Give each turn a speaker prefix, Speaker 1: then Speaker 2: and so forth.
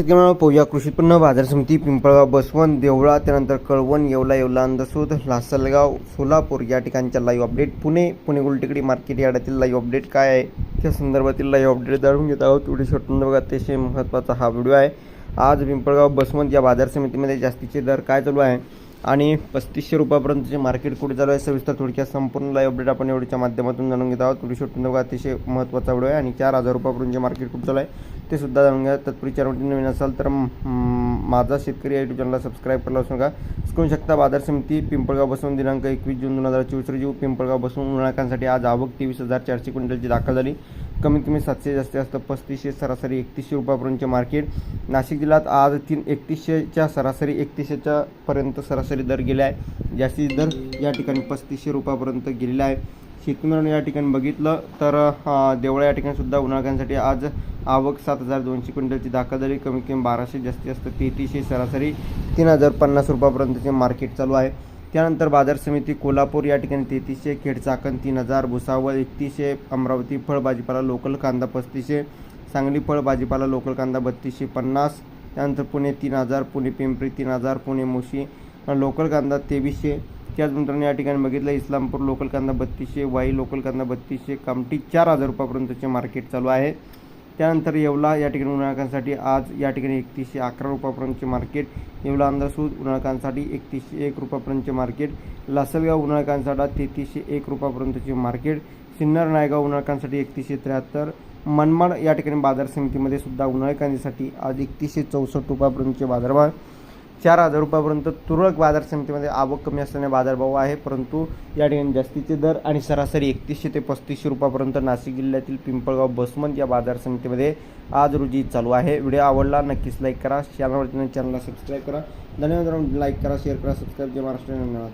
Speaker 1: शेतकऱ्यांना पोया कृषी उत्पन्न बाजार समिती पिंपळगाव बसवंत देवळा त्यानंतर कळवण येवला येवला अंदसूद लासलगाव सोलापूर या ठिकाणच्या live update Pune Pune Gultekdi market यार्डातील live update काय आहे? त्या संदर्भातील लाईव्ह अपडेट जाणून घेत आहोत. व्हिडिओ शॉर्टून बघा. अतिशय महत्त्वाचा हा व्हिडिओ आहे. आज पिंपळगाव बसवंत या बाजार समितीमध्ये जास्तीचे दर काय चालू आहे? आणि पस्तीसशे रुपयापर्यंतचे मार्केट कुठे चालू आहे सविस्तर थोडक्यात संपूर्ण लाईव्ह अपडेट आपण एवढीच्या माध्यमातून जाणून घेत आहोत. थोडीशे शॉर्टून बघा अतिशय महत्त्वाचा व्हिडिओ आहे आणि चार हजार रुपयापर्यंत जे मार्केट कुठे चालू आहे ते सुद्धा जाणून घ्या. तत्पूर्वी चॅनलवरती नवीन असाल तर माझा शेतकरी या यूट्यूब चॅनलला सबस्क्राईब करायला असू नका. स्कून शकता बाजार समिती पिंपळगाव बसून दिनांक एकवीस जून दोन हजार चोवीस रोजी पिंपळगाव बसून उन्हाळकांसाठी आज आवक तेवीस हजार चारशे क्विंटलची दाखल झाली. कमीत कमी सातशे जास्तीत जास्त पस्तीसशे सरासरी एकतीसशे रुपयापर्यंतचे मार्केट. नाशिक जिल्ह्यात आज तीन एकतीसशेच्या सरासरी एकतीसशेच्या पर्यंत सरासरी दर गेले आहे. जास्तीत दर या ठिकाणी पस्तीसशे रुपयापर्यंत गेलेला आहे. शेतकऱ्यांना या ठिकाणी बघितलं तर देवळा या ठिकाणीसुद्धा उन्हाळ्यांसाठी आज आवक सात हजार दोनशे क्विंटलची दाखल कमीत कमी बाराशे जास्तीत जास्त तेहतीसशे सरासरी तीन हजार पन्नास रुपयापर्यंतचे मार्केट चालू आहे. त्यानंतर बाजार समिती कोल्हापूर या ठिकाणी तेहतीसशे खेड चाकण तीन हजार भुसावळ एकतीसशे अमरावती फळ भाजीपाला लोकल कांदा पस्तीसशे सांगली फळ भाजीपाला लोकल कांदा बत्तीसशे पन्नास त्यानंतर पुणे तीन हजार पुणे पिंपरी तीन हजार पुणे मुशी लोकल कांदा तेवीसशे. त्याच मित्रांनो या ठिकाणी बघितलं इस्लामपूर लोकल कांदा बत्तीसशे वाई लोकल कांदा बत्तीसशे कामटी चार हजार रुपयापर्यंतचे मार्केट चालू आहे. त्यानंतर येवला या ठिकाणी उन्हाळकांसाठी आज या ठिकाणी एकतीसशे अकरा रुपयापर्यंतचे मार्केट येवला अंदासूद उन्हाळकांसाठी एकतीसशे एक रुपयापर्यंतचे मार्केट लासलगाव उन्हाळकांसाठी तेहतीसशे एक रुपयापर्यंतचे मार्केट सिन्नर नायगाव उन्हाळकांसाठी एकतीसशे त्र्याहत्तर मनमाड या ठिकाणी बाजार समितीमध्ये सुद्धा उन्हाळकांसाठी आज एकतीसशे चौसष्ट रुपयापर्यंतचे बाजारभाव चार हजार रुपयापर्यंत तुरळक बाजार समितीमध्ये आवक कमी असल्याने बाजारभाव आहे परंतु या ठिकाणी जास्तीचे दर आणि सरासरी एकतीसशे ते पस्तीसशे रुपयापर्यंत नाशिक जिल्ह्यातील पिंपळगाव बसमंत या बाजार समितीमध्ये आज रोजी चालू आहे. व्हिडिओ आवडला नक्कीच लाईक करा. चॅनलवरती चॅनलला सबस्क्राईब करा. धन्यवाद लाईक करा शेअर करा सबस्क्राईब जय महाराष्ट्र धन्यवाद.